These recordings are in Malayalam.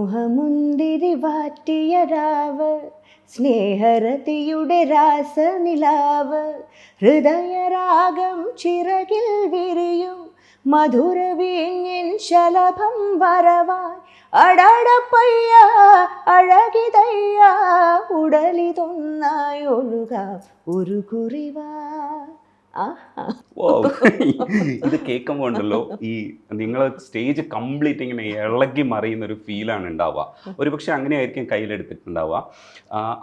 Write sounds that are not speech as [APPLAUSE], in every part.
മോഹമുന്തിരി വാറ്റിയ രാവ് സ്നേഹരതിയുടെ രാസനിലാവ് ഹൃദയരാഗം ചിറകിൽ വിരിയും മധുരവീഞ്ഞിൻ ശലഭം വരവായി അടടപ്പയ്യ അഴകിതയ്യ ഉടലിതൊന്നായി ഒഴുക ഒരു കുറിവാ. ഇത് കേൾക്കുമ്പോൾ ഉണ്ടല്ലോ ഈ നിങ്ങൾ സ്റ്റേജ് കംപ്ലീറ്റ് ഇങ്ങനെ ഇളകി മറിയുന്ന ഒരു ഫീലാണ് ഉണ്ടാവുക. ഒരുപക്ഷെ അങ്ങനെ ആയിരിക്കും കയ്യിലെടുത്തിട്ടുണ്ടാവുക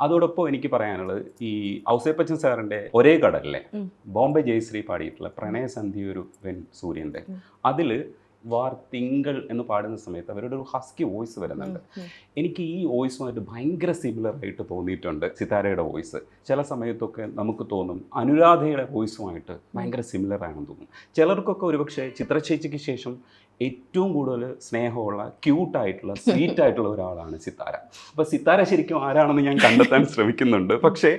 അതോടൊപ്പം എനിക്ക് പറയാനുള്ളത് ഈ ഔസേപ്പച്ചൻ സാറിന്റെ ഒരേ കടലിലെ ബോംബെ ജയശ്രീ പാടിയിട്ടുള്ള പ്രണയസന്ധി ഒരു വെൻ സൂര്യന്റെ. അതിൽ വാർ തിങ്കൾ എന്ന് പാടുന്ന സമയത്ത് അവരുടെ ഒരു ഹസ്കി വോയിസ് വരുന്നുണ്ട്. എനിക്ക് ഈ വോയിസുമായിട്ട് ഭയങ്കര സിമിലർ ആയിട്ട് തോന്നിയിട്ടുണ്ട് സിതാരയുടെ വോയിസ്. ചില സമയത്തൊക്കെ നമുക്ക് തോന്നും അനുരാധയുടെ വോയിസുമായിട്ട് ഭയങ്കര സിമിലർ ആണെന്ന് തോന്നും. ചിലർക്കൊക്കെ ഒരുപക്ഷെ ചിത്രചേച്ചിക്ക് ശേഷം ഏറ്റവും കൂടുതൽ സ്നേഹമുള്ള ക്യൂട്ടായിട്ടുള്ള സ്വീറ്റ് [LAUGHS] ആയിട്ടുള്ള ഒരാളാണ് സിത്താര. അപ്പോൾ സിത്താര ശരിക്കും ആരാണെന്ന് ഞാൻ കണ്ടെത്താൻ [LAUGHS] ശ്രമിക്കുന്നുണ്ട്. പക്ഷേ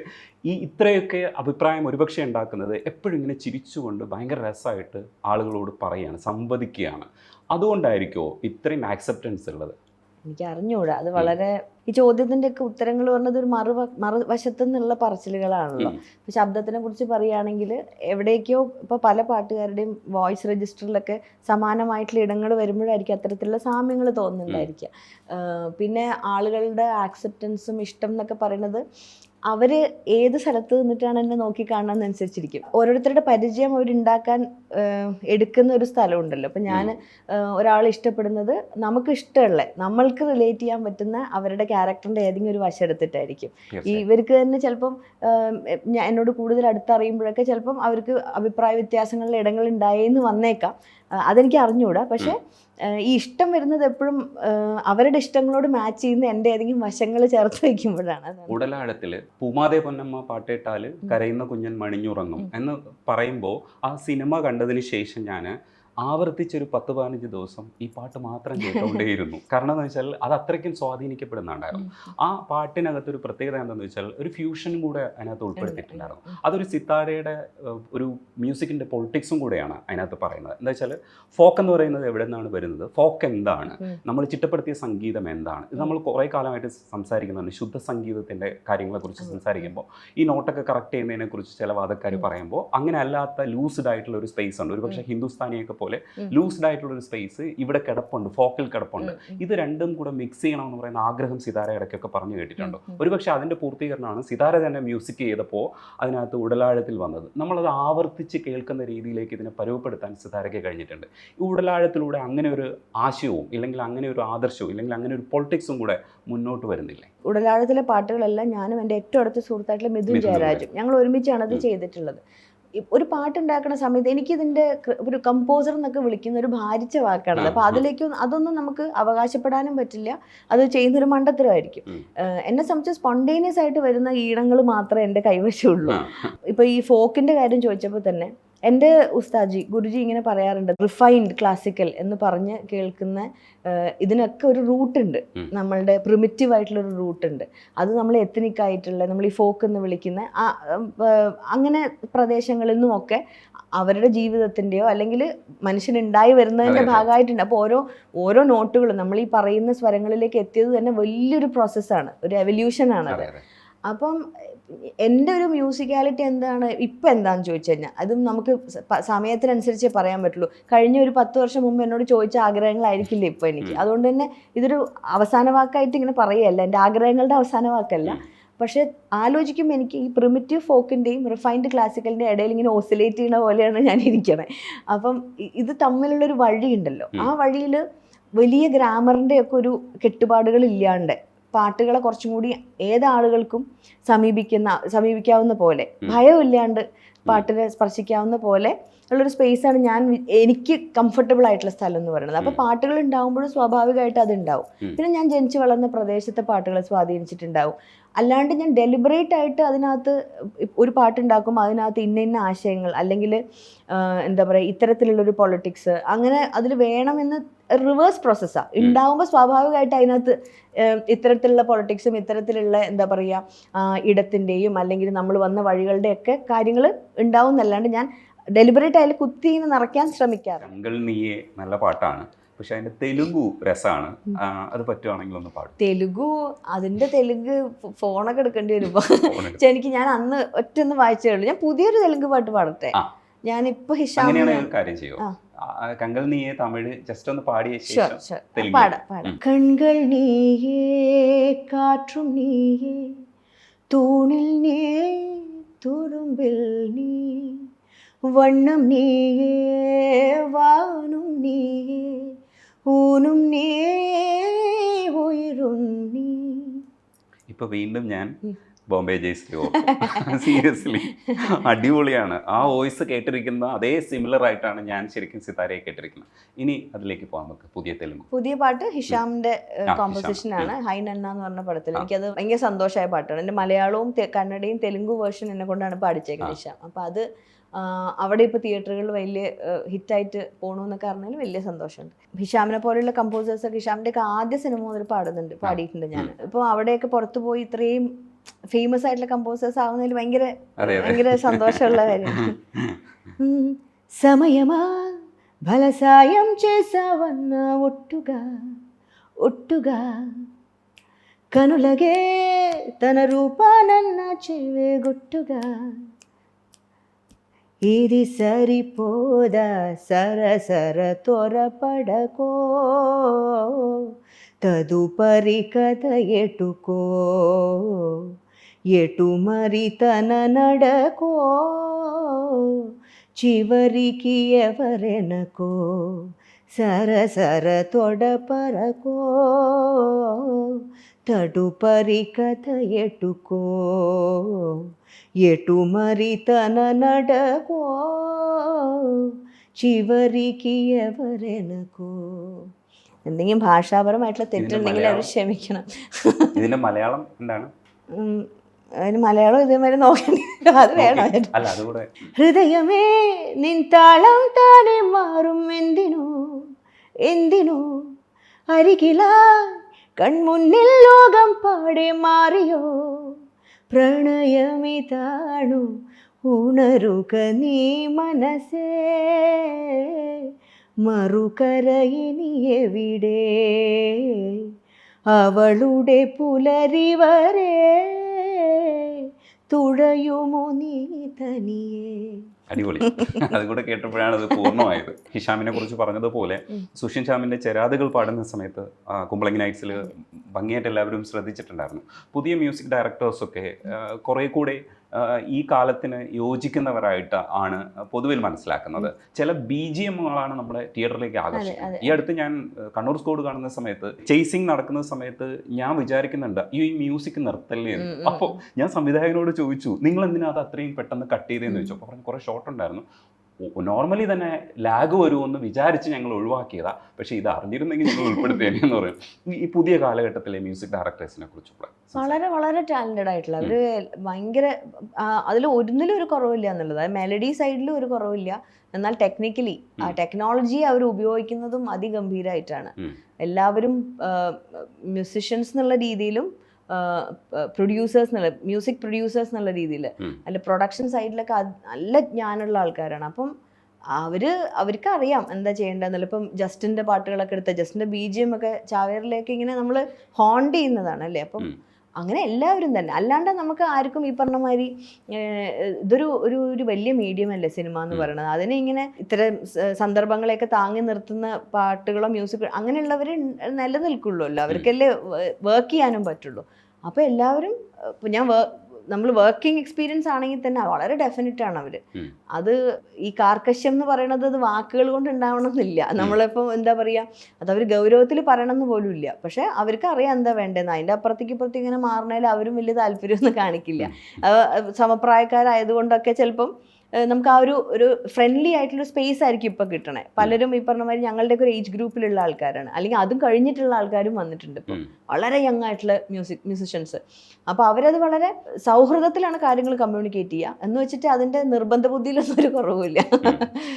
ഈ ഇത്രയൊക്കെ അഭിപ്രായം ഒരുപക്ഷെ ഉണ്ടാക്കുന്നത് എപ്പോഴും ഇങ്ങനെ ചിരിച്ചുകൊണ്ട് ഭയങ്കര രസമായിട്ട് ആളുകളോട് പറയുകയാണ് സംവദിക്കുകയാണ്. അതുകൊണ്ടായിരിക്കുമോ ഇത്രയും ആക്സെപ്റ്റൻസ് ഉള്ളത്? എനിക്ക് അറിഞ്ഞൂടാ അത് വളരെ ഈ ചോദ്യത്തിന്റെ ഒക്കെ ഉത്തരങ്ങൾ പറഞ്ഞത് ഒരു മറു മറുവശത്തു നിന്നുള്ള പറച്ചിലുകളാണല്ലോ. ഇപ്പം ശബ്ദത്തിനെ കുറിച്ച് പറയുകയാണെങ്കിൽ എവിടേക്കോ ഇപ്പോൾ പല പാട്ടുകാരുടെയും വോയിസ് രജിസ്റ്ററിലൊക്കെ സമാനമായിട്ടുള്ള ഇടങ്ങൾ വരുമ്പോഴായിരിക്കും അത്തരത്തിലുള്ള സാമ്യങ്ങൾ തോന്നുന്നുണ്ടായിരിക്കുക. പിന്നെ ആളുകളുടെ ആക്സെപ്റ്റൻസും ഇഷ്ടം എന്നൊക്കെ പറയുന്നത് അവർ ഏത് സ്ഥലത്ത് നിന്നിട്ടാണ് എന്നെ നോക്കി കാണുന്നതനുസരിച്ചിരിക്കും ഓരോരുത്തരുടെ പരിചയം അവരുണ്ടാക്കാൻ എടുക്കുന്ന ഒരു സ്ഥലമുണ്ടല്ലോ. അപ്പം ഞാൻ ഒരാൾ ഇഷ്ടപ്പെടുന്നത് നമുക്ക് ഇഷ്ടമുള്ള നമ്മൾക്ക് റിലേറ്റ് ചെയ്യാൻ പറ്റുന്ന അവരുടെ ക്യാരക്ടറിന്റെ ഏതെങ്കിലും ഒരു വശം എടുത്തിട്ടായിരിക്കും. ഇവർക്ക് തന്നെ ചിലപ്പം ഞാൻ എന്നോട് കൂടുതൽ അടുത്തറിയുമ്പോഴൊക്കെ ചിലപ്പം അവർക്ക് അഭിപ്രായ വ്യത്യാസങ്ങളുടെ ഇടങ്ങൾ ഉണ്ടായേന്ന് വന്നേക്കാം. അതെനിക്ക് അറിഞ്ഞുകൂടാ. പക്ഷെ ഈ ഇഷ്ടം വരുന്നത് എപ്പോഴും അവരുടെ ഇഷ്ടങ്ങളോട് മാച്ച് ചെയ്യുന്ന എന്റെ ഏതെങ്കിലും വശങ്ങൾ ചേർത്ത് വെക്കുമ്പോഴാണ്. ഉടലാഴത്തിൽ പൂമാതെ പൊന്നമ്മ പാട്ടേട്ടാൽ കരയുന്ന കുഞ്ഞൻ മണിഞ്ഞുറങ്ങും എന്ന് പറയുമ്പോൾ ആ സിനിമ കണ്ടതിന് ശേഷം ഞാൻ ആവർത്തിച്ചൊരു പത്ത് പതിനഞ്ച് ദിവസം ഈ പാട്ട് മാത്രം കേട്ടുകൊണ്ടേയിരുന്നു [LAUGHS] കാരണം എന്ന് വെച്ചാൽ അത് അത്രയ്ക്കും സ്വാധീനിക്കപ്പെടുന്നുണ്ടായിരുന്നു. ആ പാട്ടിനകത്ത് ഒരു പ്രത്യേകത എന്താണെന്ന് വെച്ചാൽ ഒരു ഫ്യൂഷനും കൂടെ അതിനകത്ത് ഉൾപ്പെടുത്തിയിട്ടുണ്ടായിരുന്നു. അതൊരു സിത്താരയുടെ ഒരു മ്യൂസിക്കിന്റെ പൊളിറ്റിക്സും കൂടെയാണ് അതിനകത്ത് പറയുന്നത്. എന്താ വെച്ചാൽ ഫോക്ക് എന്ന് പറയുന്നത് എവിടെ നിന്നാണ് വരുന്നത്? ഫോക്ക് എന്താണ്? നമ്മൾ ചിട്ടപ്പെടുത്തിയ സംഗീതം എന്താണ്? ഇത് നമ്മൾ കുറേ കാലമായിട്ട് സംസാരിക്കുന്നതാണ്. ശുദ്ധ സംഗീതത്തിന്റെ കാര്യങ്ങളെക്കുറിച്ച് കുറിച്ച് സംസാരിക്കുമ്പോൾ ഈ നോട്ടൊക്കെ കറക്റ്റ് ചെയ്യുന്നതിനെക്കുറിച്ച് ചില വാദക്കാർ പറയുമ്പോൾ അങ്ങനെ അല്ലാത്ത ലൂസ്ഡ് ആയിട്ടുള്ള ഒരു സ്പേസ് ഉണ്ട്. ഒരു പക്ഷേ ഹിന്ദുസ്ഥാനിയൊക്കെ പോലെ ലൂസ്ഡ് ആയിട്ടുള്ള ഒരു സ്പേസ് ഇവിടെ കിടപ്പുണ്ട് ഫോക്കിൽ കിടപ്പുണ്ട്. ഇത് രണ്ടും കൂടെ മിക്സ് ചെയ്യണമെന്ന് പറയുന്ന ആഗ്രഹം സിതാര ഇടയ്ക്കൊക്കെ പറഞ്ഞു കേട്ടിട്ടുണ്ട്. ഒരുപക്ഷെ അതിന്റെ പൂർത്തീകരണമാണ് സിതാര തന്നെ മ്യൂസിക് ചെയ്തപ്പോൾ അതിനകത്ത് ഉടലാഴത്തിൽ വന്നത്. നമ്മളത് ആവർത്തിച്ച് കേൾക്കുന്ന രീതിയിലേക്ക് ഇതിനെ പരുവപ്പെടുത്താൻ സിതാരയ്ക്ക് കഴിഞ്ഞിട്ടുണ്ട്. ഈ ഉടലാഴത്തിലൂടെ അങ്ങനെ ഒരു ആശയവും ഇല്ലെങ്കിൽ അങ്ങനെ ഒരു ആദർശവും ഇല്ലെങ്കിൽ അങ്ങനെ ഒരു പൊളിറ്റിക്സും കൂടെ മുന്നോട്ട് വരുന്നില്ലേ? ഉടലാഴത്തിലെ പാട്ടുകളെല്ലാം ഞാനും എന്റെ ഏറ്റവും അടുത്ത സുഹൃത്തായിട്ടുള്ള മിഥുൻ ജയരാജും ഞങ്ങൾ ഒരുമിച്ചാണ് അത് ചെയ്തിട്ടുള്ളത്. ഒരു പാട്ടുണ്ടാക്കുന്ന സമയത്ത് എനിക്കിതിന്റെ ഇതിന്റെ ഒരു കമ്പോസർ എന്നൊക്കെ വിളിക്കുന്ന ഒരു ഭാരിച്ച വാക്കാണ് അപ്പോൾ അതിലേക്ക് അതൊന്നും നമുക്ക് അവകാശപ്പെടാനും പറ്റില്ല. അത് ചെയ്യുന്നൊരു മണ്ടത്തരമായിരിക്കും. എന്നെ സംബന്ധിച്ച് സ്പോണ്ടേനിയസ് ആയിട്ട് വരുന്ന ഈണങ്ങൾ മാത്രമേ എന്റെ കൈവശമുള്ളൂ. ഇപ്പോൾ ഇപ്പൊ ഈ ഫോക്കിന്റെ കാര്യം ചോദിച്ചപ്പോൾ തന്നെ എന്റെ ഉസ്താജി ഗുരുജി ഇങ്ങനെ പറയാറുണ്ട് റിഫൈൻഡ് ക്ലാസിക്കൽ എന്ന് പറഞ്ഞ് കേൾക്കുന്ന ഇതിനൊക്കെ ഒരു റൂട്ട് ഉണ്ട്. നമ്മളുടെ പ്രിമിറ്റീവ് ആയിട്ടുള്ള ഒരു റൂട്ട് ഉണ്ട്. അത് നമ്മൾ എത്തനിക് ആയിട്ടുള്ള നമ്മൾ ഈ ഫോക്ക് എന്ന് വിളിക്കുന്ന ആ അങ്ങനെ പ്രദേശങ്ങളിൽ നിന്നുമൊക്കെ അവരുടെ ജീവിതത്തിന്റെയോ അല്ലെങ്കിൽ മനുഷ്യനുണ്ടായി വരുന്നതിന്റെ. ഭാഗമായിട്ടുണ്ട്. അപ്പോൾ ഓരോ ഓരോ നോട്ടുകളും നമ്മൾ ഈ പറയുന്ന സ്വരങ്ങളിലേക്ക് എത്തിയത് തന്നെ വലിയൊരു പ്രോസസ്സാണ് ഒരു എവല്യൂഷനാണ് അത്. അതെ അതെ. അപ്പം എന്റെ ഒരു മ്യൂസിക്കാലിറ്റി എന്താണ്? ഇപ്പം എന്താണെന്ന് ചോദിച്ചു കഴിഞ്ഞാൽ അതും നമുക്ക് സമയത്തിനനുസരിച്ച് പറയാൻ പറ്റുള്ളൂ. കഴിഞ്ഞ ഒരു പത്ത് വർഷം മുമ്പ് എന്നോട് ചോദിച്ച ആഗ്രഹങ്ങളായിരിക്കില്ല ഇപ്പോൾ എനിക്ക്. അതുകൊണ്ട് തന്നെ ഇതൊരു അവസാന വാക്കായിട്ട് ഇങ്ങനെ പറയുകയല്ല എന്റെ ആഗ്രഹങ്ങളുടെ അവസാന വാക്കല്ല. പക്ഷേ ആലോചിക്കുമ്പോൾ എനിക്ക് ഈ പ്രിമിറ്റീവ് ഫോക്കിന്റെയും റിഫൈൻഡ് ക്ലാസിക്കലിന്റെ ഇടയിൽ ഇങ്ങനെ ഓസിലേറ്റ് ചെയ്യുന്ന പോലെയാണ് ഞാൻ ഇരിക്കണേ. അപ്പം ഇത് തമ്മിലുള്ളൊരു വഴിയുണ്ടല്ലോ. ആ വഴിയിൽ വലിയ ഗ്രാമറിന്റെയൊക്കെ ഒരു കെട്ടുപാടുകൾ ഇല്ലാണ്ട് പാട്ടുകളെ കുറച്ചും കൂടി ഏതാളുകൾക്കും സമീപിക്കുന്ന സമീപിക്കാവുന്ന പോലെ. ഭയമില്ലാണ്ട് പാട്ടിനെ സ്പർശിക്കാവുന്ന പോലെ ഉള്ളൊരു സ്പേസാണ് ഞാൻ എനിക്ക് കംഫർട്ടബിൾ ആയിട്ടുള്ള സ്ഥലം എന്ന് പറയുന്നത്. അപ്പോൾ പാട്ടുകൾ ഉണ്ടാകുമ്പോഴും സ്വാഭാവികമായിട്ട് അത് ഉണ്ടാവും പിന്നെ ഞാൻ ജനിച്ചു വളർന്ന പ്രദേശത്തെ പാട്ടുകളെ സ്വാധീനിച്ചിട്ടുണ്ടാവും. അല്ലാണ്ട് ഞാൻ ഡെലിബറേറ്റ് ആയിട്ട് അതിനകത്ത് ഒരു പാട്ടുണ്ടാക്കുമ്പോൾ അതിനകത്ത് ഇന്ന ഇന്ന ആശയങ്ങൾ അല്ലെങ്കിൽ എന്താ പറയുക ഇത്തരത്തിലുള്ളൊരു പൊളിറ്റിക്സ് അങ്ങനെ അതിൽ വേണമെന്ന് റിവേഴ്സ് പ്രോസസ്സാണ് ഉണ്ടാവുമ്പോൾ സ്വാഭാവികമായിട്ട് അതിനകത്ത് ഇത്തരത്തിലുള്ള പൊളിറ്റിക്സും ഇത്തരത്തിലുള്ള എന്താ പറയുക ഇടത്തിന്റെയും അല്ലെങ്കിൽ നമ്മൾ വന്ന വഴികളുടെയൊക്കെ കാര്യങ്ങൾ ഉണ്ടാവും എന്നല്ലാണ്ട് ഞാൻ ഡെലിബറേറ്റ് അതിൽ കുത്തി നിറയ്ക്കാൻ ശ്രമിക്കാറ്. നീയെ നല്ല പാട്ടാണ്. പക്ഷെ അതിന്റെ തെലുഗു രസമാണ് അത് പറ്റുവാണെങ്കിൽ ഒന്ന് പാടും. തെലുഗു അതിന്റെ തെലുങ്ക് ഫോണൊക്കെ എടുക്കേണ്ടി വരുമ്പോ [LAUGHS] എനിക്ക് ഞാൻ അന്ന് ഒറ്റ ഒന്ന് വായിച്ചേ ഉള്ളൂ. ഞാൻ പുതിയൊരു തെലുങ്ക് പാട്ട് പാടട്ടെ. ഞാനിപ്പോ ഹിഷാമിനെ കാര്യം ചെയ്യോ കങ്കൾ നീയെ തമിഴ് ജസ്റ്റ് ഒന്ന് പാടിയ കൺകൾ നീയേ കാറ്റും നീയേ തൂണിൽ നീ തുറുമ്പിൽ നീ വണ്ണം നീയേ വാനും നീയേ ഊനും നീയേ ഉയരും നീ. ഇപ്പൊ വീണ്ടും ഞാൻ ബോംബെ ജയ്സ്ലി സീരിയസ്ലി അടിപൊളിയാണ്. ആ വോയിസ് കേട്ടിരിക്കുന്ന അതേ സിമിലർ ആയിട്ടാണ് ഞാൻ ശരിക്കും സിതാരയെ കേട്ടിരിക്കുന്നത്. ഇനി അതിലേക്ക് പോകാം നമുക്ക്. പുതിയ തെലുങ്ക്. പുതിയ പാട്ട് ഹിഷാമിന്റെ കോമ്പോസിഷൻ ആണ്. ഹൈ നന്ന എന്ന് പറഞ്ഞ പടത്തിൽ. എനിക്കത് ഭയങ്കര സന്തോഷമായ പാട്ടാണ്. എന്റെ മലയാളവും കന്നഡയും തെലുങ്ക് വേർഷൻ എന്നെ കൊണ്ടാണ് പാടിച്ചേക്കുന്നത് ഹിഷാം. അപ്പൊ അത് അവിടെ ഇപ്പോൾ തിയേറ്ററുകളിൽ വലിയ ഹിറ്റായിട്ട് പോകണമെന്നൊക്കെ പറഞ്ഞാൽ വലിയ സന്തോഷമുണ്ട്. ഹിഷാമിനെ പോലെയുള്ള കമ്പോസേഴ്സ് ഒക്കെ ഹിഷാമിന്റെ ഒക്കെ ആദ്യ സിനിമ മുതൽ പാടുന്നുണ്ട് പാടിയിട്ടുണ്ട് ഞാൻ. ഇപ്പോൾ അവിടെയൊക്കെ പുറത്തു പോയി ഇത്രയും ഫേമസ് ആയിട്ടുള്ള കമ്പോസേഴ്സ് ആവുന്നതിൽ ഭയങ്കര അതെ, അതെ. ഭയങ്കര സന്തോഷമുള്ള കാര്യമാണ് ఉమ్, సమయమా బల సాయం చేసావన్న ఒట్టుగా ఒట్టుగా కనులగే తన రూపానన్న చెవే గుట్టుగా ఇది సరిపోదా సరసర త్వరపడకో తదుపరి కథ ఎటుకో ఎటు మరి తన నడకో? చివరికి ఎవరెనకో? సరసర తొడపరకో తడుపరి కథ ఎటుకో ఎటు మరి తన నడకో? చివరికి ఎవరెనకో? എന്തെങ്കിലും ഭാഷാപരമായിട്ടുള്ള തെറ്റുണ്ടെങ്കിൽ അവർ? ക്ഷമിക്കണം. ഇതിന്റെ മലയാളം എന്താണ്? അതിന് മലയാളം ഇതേമാതിരി നോക്കേണ്ടി. അത് വേണം ഹൃദയമേ നിൻ താളം താനെ മാറും എന്തിനോ? എന്തിനോ? അരികില കൺമുന്നിൽ ലോകം പാടെ മാറിയോ? പ്രണയമിതാണു ഉണരുക നീ മനസ്സേ. മറുകര ഇനി അവളുടെ പുലരി വരെ തുഴയുമോ നീ തനിയേ? അടിപൊളി. അതുകൂടെ കേട്ടപ്പോഴാണ് അത് പൂർണമായത്. ഹിഷാമിനെ കുറിച്ച് പറഞ്ഞതുപോലെ. സുഷിൻ ഷാമിന്റെ ചെരാതുകൾ പാടുന്ന സമയത്ത് കുമ്പളങ്ങി നൈറ്റ്സിൽ ഭംഗിയായിട്ട് എല്ലാവരും ശ്രദ്ധിച്ചിട്ടുണ്ടായിരുന്നു. പുതിയ മ്യൂസിക് ഡയറക്ടേഴ്സൊക്കെ കുറെ കൂടെ ഈ കാലത്തിന് യോജിക്കുന്നവരായിട്ട് ആണ് പൊതുവിൽ മനസ്സിലാക്കുന്നത്. ചില ബി ജി എമ്മുകളാണ് നമ്മളെ തിയേറ്ററിലേക്ക് ആകർഷിക്കുന്നത്. ഈ അടുത്ത് ഞാൻ കണ്ണൂർ സ്കോഡ് കാണുന്ന സമയത്ത് ചേസിങ് നടക്കുന്ന സമയത്ത് ഞാൻ വിചാരിക്കുന്നുണ്ട് ഈ മ്യൂസിക് നിർത്തല്ലേ അപ്പോൾ ഞാൻ സംവിധായകനോട് ചോദിച്ചു നിങ്ങൾ എന്തിനാ അത് അത്രയും പെട്ടെന്ന് കട്ട് ചെയ്തതെന്ന് ചോദിച്ചു. അപ്പോൾ പറഞ്ഞു കുറേ ഷോട്ട് ഉണ്ടായിരുന്നു. നോർമലി തന്നെ ലാഗ് വരുമെന്ന് വിചാരിച്ച് ഞങ്ങൾ ഒഴിവാക്കിയതാ. പക്ഷേ ഇത് അറിഞ്ഞിരുന്നെങ്കിൽ ഞങ്ങൾ ഉൾപ്പെടുത്തിയേനെ എന്ന് പറയും. ഈ- പുതിയ കാലഘട്ടത്തിലെ മ്യൂസിക് ഡയറക്ടേഴ്സിനെ കുറിച്ചുള്ള വളരെ വളരെ ടാലന്റഡ് ആയിട്ടുള്ള അവർ ഭയങ്കര അതിൽ ഒന്നിലും ഒരു കുറവില്ല എന്നുള്ളത്. മെലഡി സൈഡിലും ഒരു കുറവില്ല. എന്നാൽ ടെക്നിക്കലി ആ ടെക്നോളജി അവർ ഉപയോഗിക്കുന്നതും അതിഗംഭീരമായിട്ടാണ്. എല്ലാവരും മ്യൂസിഷ്യൻസ് എന്നുള്ള രീതിയിലും പ്രൊഡ്യൂസേഴ്സ് എന്നുള്ള മ്യൂസിക് പ്രൊഡ്യൂസേഴ്സ് എന്നുള്ള രീതിയിൽ. അല്ല പ്രൊഡക്ഷൻ സൈഡിലൊക്കെ നല്ല ജ്ഞാനമുള്ള ആൾക്കാരാണ് അപ്പം അവർ അവർക്ക് അറിയാം എന്താ ചെയ്യേണ്ടതെന്നുള്ള ഇപ്പം ജസ്റ്റിന്റെ പാട്ടുകളൊക്കെ എടുത്ത ജസ്റ്റിന്റെ ബി ജി എം ഒക്കെ ചാവേറിലേക്ക് ഇങ്ങനെ നമ്മൾ ഹോണ്ട് ചെയ്യുന്നതാണ് അല്ലേ അപ്പം. അങ്ങനെ എല്ലാവരും തന്നെ. അല്ലാണ്ട് നമുക്ക് ആർക്കും ഈ പറഞ്ഞ മാതിരി ഇതൊരു ഒരു ഒരു വലിയ മീഡിയം അല്ലേ സിനിമ എന്ന് പറയുന്നത് അതിനെ ഇങ്ങനെ ഇത്തരം സന്ദർഭങ്ങളെയൊക്കെ താങ്ങി നിർത്തുന്ന പാട്ടുകളോ മ്യൂസിക്കോ അങ്ങനെയുള്ളവർ നിലനിൽക്കുള്ളൂല്ലോ അവർക്കല്ലേ വർക്ക് ചെയ്യാനും പറ്റുള്ളൂ. അപ്പോൾ എല്ലാവരും ഞാൻ നമ്മൾ വർക്കിംഗ് എക്സ്പീരിയൻസ് ആണെങ്കിൽ തന്നെ വളരെ ഡെഫിനറ്റ് ആണ് അവർ അത് ഈ കാർക്കശ്യം എന്ന് പറയുന്നത് അത് വാക്കുകൾ കൊണ്ട് ഉണ്ടാവണമെന്നില്ല. നമ്മളിപ്പം എന്താ പറയുക അത് അവർ ഗൗരവത്തിൽ പറയണമെന്ന് പോലും ഇല്ല. പക്ഷെ അവർക്ക് അറിയാം എന്താ വേണ്ടതെന്ന്. അതിന്റെ അപ്പുറത്തേക്ക് ഇപ്പുറത്തേക്ക് ഇങ്ങനെ മാറണേൽ അവരും വലിയ താല്പര്യമൊന്നും കാണിക്കില്ല. സമപ്രായക്കാരായത് സമപ്രായക്കാരായതുകൊണ്ടൊക്കെ ചിലപ്പം നമുക്ക് ആ ഒരു ഒരു ഫ്രണ്ട്ലി ആയിട്ടുള്ള സ്പേസ് ആയിരിക്കും ഇപ്പം കിട്ടണേ. പലരും ഈ പറഞ്ഞ മാതിരി ഞങ്ങളുടെയൊക്കെ ഒരു ഏജ് ഗ്രൂപ്പിലുള്ള ആൾക്കാരാണ്. അല്ലെങ്കിൽ അതും കഴിഞ്ഞിട്ടുള്ള ആൾക്കാരും വന്നിട്ടുണ്ട് ഇപ്പം. വളരെ യങ് ആയിട്ടുള്ള മ്യൂസിക് മ്യൂസിഷ്യൻസ് അപ്പോൾ അവരത് വളരെ സൗഹൃദത്തിലാണ് കാര്യങ്ങൾ കമ്മ്യൂണിക്കേറ്റ് ചെയ്യുക. എന്ന് വെച്ചിട്ട് അതിന്റെ നിർബന്ധ ബുദ്ധിയിലൊന്നും ഒരു കുറവുമില്ല.